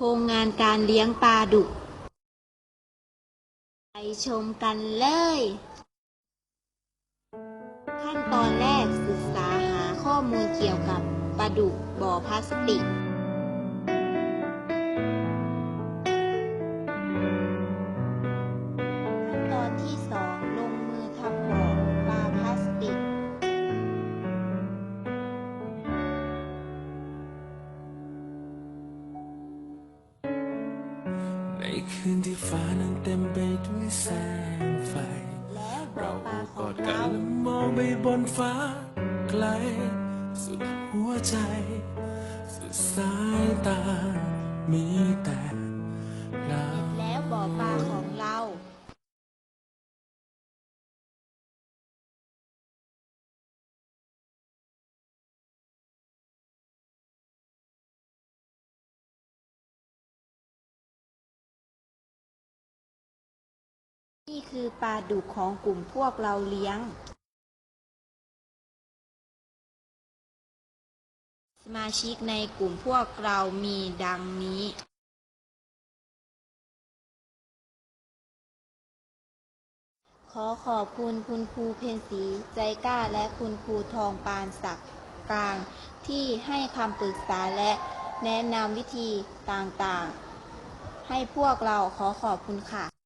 โครงงานการเลี้ยงปลาดุก ไปชมกันเลย ขั้นตอนแรกศึกษาหาข้อมูลเกี่ยวกับปลาดุกบ่อพลาสติกขั้นตอนที่สอง คืนที่ฟ้านั้นเต็มไปด้วยแสงไฟ เราโอบกอดกันและมองไปบนฟ้าไกล สุดหัวใจ สุดสายตา มีแต่เรา แล้วบ่อปลาของ นี่คือปลาดุกของกลุ่มพวกเราเลี้ยง สมาชิกในกลุ่มพวกเรามีดังนี้ ขอขอบคุณคุณครูเพนสีใจกล้าและคุณครูทองปานศักดิ์กลาง ที่ให้คำปรึกษาและแนะนำวิธีต่างๆ ให้พวกเราขอขอบคุณค่ะ